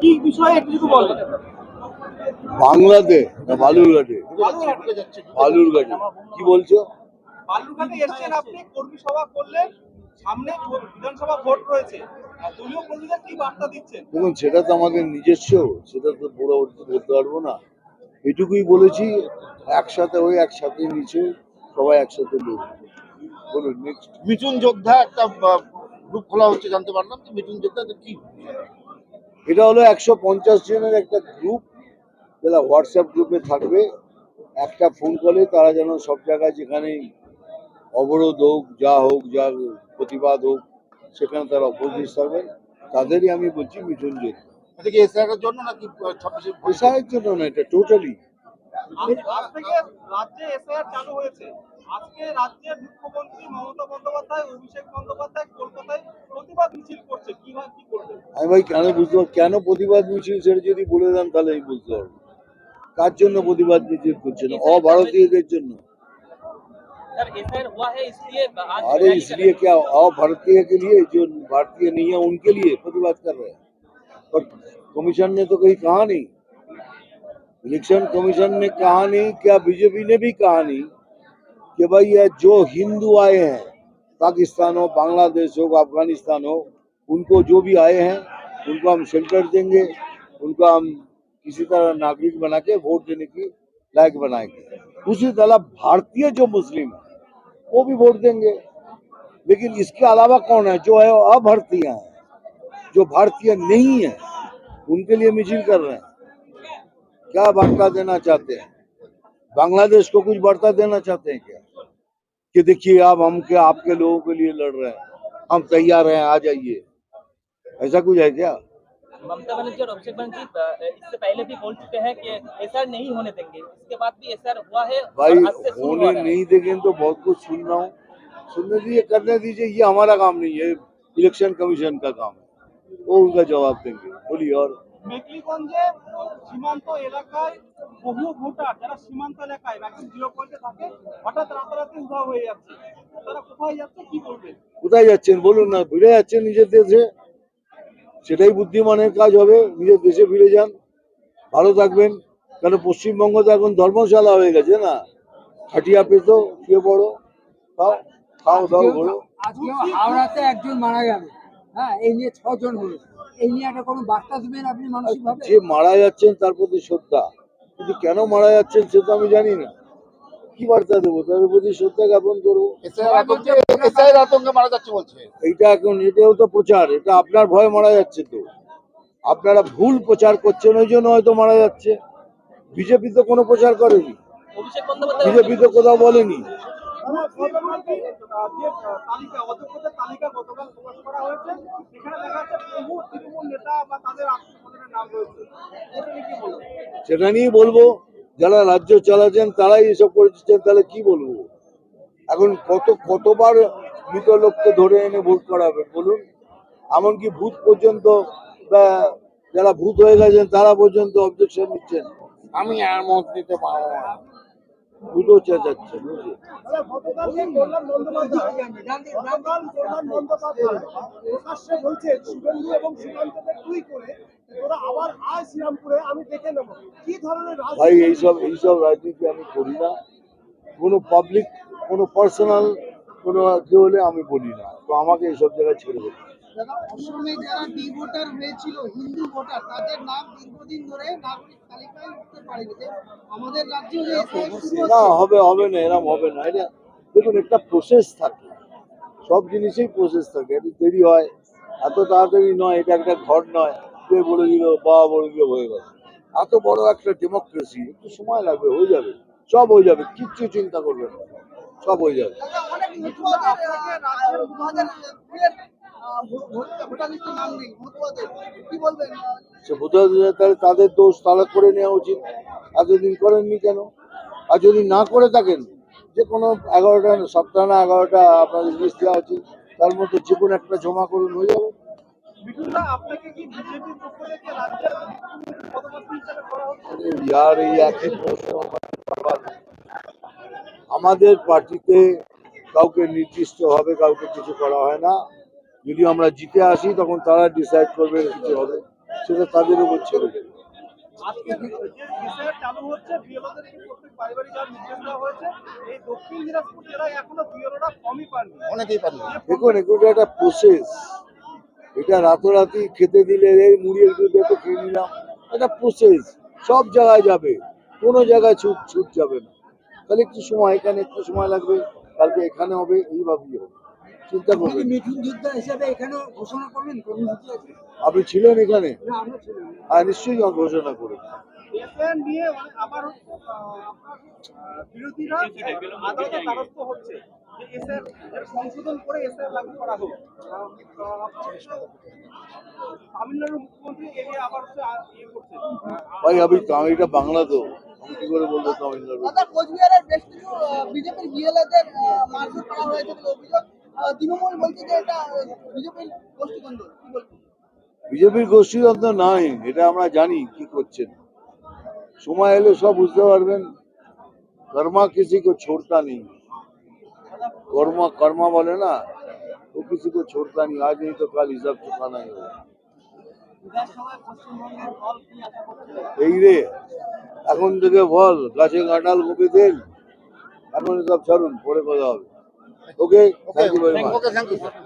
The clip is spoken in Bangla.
কি বিষয়ে একটু যদি বলেন। বাংলাতে না বালুরঘাটে? বালুরঘাটে কি বলছো? বালুরঘাটে এসছেন আপনি কর্মী সভা করলেন সামনে বিধানসভা ভোট রয়েছে। দলীয় কর্মীদের কি বার্তা দিচ্ছেন? দেখুন সেটা তো আমাদের নিজস্ব সেটা তো পুরো বলতে পারব না। এটুকুই বলেছি একসাথে হয়ে একসাথে নিচে সবাই একসাথে লোক বলুন নেক্সট মিঠুন যোদ্ধা একটা গ্রুপ খোলা হচ্ছে জানতে পারলাম। তো মিঠুন যোদ্ধা কি? এটা হলো একশো পঞ্চাশ জনের একটা গ্রুপ যেটা হোয়াটসঅ্যাপ গ্রুপে থাকবে। একটা ফোন কলে তারা যেন সব জায়গায় যেখানে অবরোধ হোক যা হোক যা প্রতিবাদ হোক সেখানে তারা উপস্থিত থাকবেন তাদেরই আমি বলছি মিঠুন এসআইআর জন্য নাকি জন্য না এটা টোটালি আজ- আজ থেকে রাজ্যে এসআইআর চালু হয়েছে আজকে রাজ্যের মুখ্যমন্ত্রী মমতা বন্দ্যোপাধ্যায় অভিষেক বন্দ্যোপাধ্যায় কলকাতায় প্রতিবাদ মিছিল করছে কি হয় কি করবেন আমি ভাই কেন বুঝতে পারবো কেন প্রতিবাদ মিছিল সেটা যদি বলে দেন তাহলে আমি বুঝতে পারবো কার জন্য প্রতিবাদ মিছিল করছেন অভারতীয়দের জন্য सर एसआईआर हुआ है इसलिए आज अरे रैली इसलिए क्या अभारतीय के लिए जो भारतीय नहीं है उनके लिए प्रतिबाद कर रहे हैं पर कमीशन ने तो कहीं कहा नहीं इलेक्शन कमीशन ने कहा नहीं, क्या बीजेपी ने भी कहा नहीं कि भाई ये जो हिंदू आए हैं, पाकिस्तान हो, बांग्लादेश हो, अफ़गानिस्तान हो, उनको जो भी आए हैं, उनको हम शेल्टर देंगे, उनको हम किसी तरह नागरिक बना के वोट देने की लायक बनाएँगे। उसी तरह भारतीय जो मुस्लिम है, वो भी वोट देंगे। लेकिन इसके अलावा कौन है? जो है अभारतीय है, जो भारतीय नहीं है, उनके लिए मिছিল कर रहे हैं। क्या वार्ता देना चाहते हैं? बांग्लादेश को कुछ वार्ता देना चाहते हैं क्या? कि देखिए आप हम क्या आपके लोगों के लिए लड़ रहे हैं? हम तैयार हैं आ जाइए। ऐसा कुछ है क्या? ममता बनर्जी और अभिषेक बनर्जी इससे पहले भी बोल चुके हैं कि नहीं होने देंगे। इसके बाद भी एसआईआर हुआ है भाई होने। नहीं देंगे तो बहुत कुछ सुन रहा हूँ। सुनने दीजिए करने दीजिए ये हमारा काम नहीं है। इलेक्शन कमीशन का काम है। वो उनका जवाब देंगे। बोलिए और মেকলিগঞ্জে সীমান্ত এলাকায় বহু ভোটার যারা সীমান্ত এলাকায় ম্যাক্সিমাম জিরো পয়েন্টে থাকে হঠাৎ রাতারাতি উধাও হয়ে যাচ্ছে। তারা কোথায় যাচ্ছে কি করবে কোথায় যাচ্ছেন? বলুন না ফিরে যাচ্ছেন নিজের দেশে। সেটাই বুদ্ধিমানের কাজ হবে নিজের দেশে ফিরে যান। ভালো থাকবেন। কারণ পশ্চিমবঙ্গ তো এখন ধর্মশালা হয়ে গেছে না? খাটিয়া পেতো শুয়ে পড়ো খাও খাও দাও ঘোরো। আজকে হাওড়াতে একজন মারা গেল। হ্যাঁ এই নিয়ে ছজন হলো। এই নিয়ে একটা কোনো বার্তা দিবেন আপনি মানসিক যে মারা যাচ্ছেন তার প্রতি শ্রদ্ধা। কিন্তু কেন মারা যাচ্ছেন সে তো আমি জানি না। কি বার্তা দেবো? তাদের প্রতি শ্রদ্ধা জ্ঞাপন করব। আতঙ্কে আতঙ্কে মারা যাচ্ছে বলছে। এইটা এখন এটাও তো প্রচার। এটা আপনার ভয় মারা যাচ্ছে তো। আপনারা ভুল প্রচার করছেন ওই জন্য হয়তো মারা যাচ্ছে। বিজেপি তো কোনো প্রচার করেনি। বিজেপি তো কোথাও বলেনি। তালিকা অধ্যক্ষদের তালিকা গতকাল প্রকাশ করা হয়েছে। সেখানে দেখা যাচ্ছে নিয়ে সেটা নিয়েই বলব যারা রাজ্য চালাচ্ছেন তারাই এসব করেছেন তাহলে কি বলব? এখন কত কতবার মৃত লোককে ধরে এনে ভোট করাবে বলুন? এমনকি ভূত পর্যন্ত বা যারা ভূত হয়ে গেছেন তারা পর্যন্ত অবজেকশন নিচ্ছেন। আমি আর মত দিতে পারব না। দুটো চেঁচাচ্ছে, বুঝলি? ভাই, এইসব এইসব রাজনীতি আমি করি না। কোনো পাবলিক কোনো পার্সোনাল কোনো কেউ হলে আমি বলি না। তো আমাকে এইসব জায়গায় ছেড়ে দেবে। দাদা অসমে যারা ডি ভোটার হয়েছিল হিন্দু ভোটার তাদের নাম দীর্ঘদিন ধরে নাগরিক তালিকায় উঠতে পারেনি। আমাদের রাজ্যে না হবে হবে না এরকম হবে না। এটা দেখুন একটা প্রসেস থাকে। সব জিনিসেই প্রসেস থাকে। একটু দেরি হয় এত তাড়াতাড়ি নয় এটা একটা ঘর নয়। কে বলে দিল বাবা বলে দিল হয়ে গেল। এত বড় একটা ডেমোক্রেসি একটু সময় লাগবে হয়ে যাবে। সব হয়ে যাবে কিচ্ছু চিন্তা করবে না। সব হয়ে যাবে। সে তাহলে তাদের দোষ তারা করে নেওয়া উচিত। এতদিন করেননি কেন? আর যদি না করে থাকেন যে কোনো এগারোটা সপ্তাহ না এগারোটা আপনাদের লিস্ট দেওয়া উচিত। তার মধ্যে যে কোনো একটা জমা করুন হয়ে যাবে। আরে এই একই প্রশ্ন আমাদের পার্টিতে কাউকে নির্দিষ্ট নির্দিষ্টভাবে কাউকে কিছু করা হয় না। যদি আমরা জিতে আসি তখন তারা ডিসাইড করবে কিছু হবে। সেটা তাদের উপর ছেড়ে দেবে। দেখুন এগুলো একটা প্রসেস এটা রাতারাতি খেতে দিলে এই মুড়ি একটু দেখে খেয়ে নিলাম। এটা প্রসেস সব জায়গায় যাবে। কোনো জায়গায় ছুট ছুট যাবে না। তাহলে একটু সময় এখানে একটু সময় লাগবে। কালকে এখানে হবে এইভাবেই হবে। চিন্তা করবেন মিঠুন যোদ্ধা হিসেবে এখানেও ঘোষণা করবেন কর্মসূচি আছে? আপনি ছিলেন এখানে? না আমরা ছিলাম। না। হ্যাঁ নিশ্চয়ই ঘোষণা করে নিয়ে আবার হচ্ছে আহ, আপনার আহ, বিরোধীরা আদালতে দ্বারস্থ হচ্ছে। যে এসআইআর এর সংশোধন করে এসআইআর লাগু করা হোক। আহ, আহ, তামিলনাড়ুর মুখ্যমন্ত্রী এ নিয়ে আবার ইয়ে ভাই আমি এটা বাংলা তো। কি করে বলব তামিলনাড়ু? কোচবিহারের বেশ কিছু বিজেপির বিএলএদের মারধর করা হয়েছে অভিযোগ। তৃণমূল বলছে যে এটা বিজেপির গোষ্ঠীদ্বন্দ্ব কি বলবেন বিজেপির গোষ্ঠীতন্ত্র নাই এটা আমরা জানি কি করছেন সময় এলে সব বুঝতে পারবেন কর্মা किसी को छोड़ता नहीं কর্মা কর্মা বলে না ও किसी को छोड़ता नहीं आज नहीं तो कल हिसाब चुकाना ही होगा এই রে এখন থেকে বল গাছে কাঁঠাল কপি তেল এখন সব ছাড়ুন পরে কথা হবে Okay. Okay. Thank you very much. Okay. Thank you.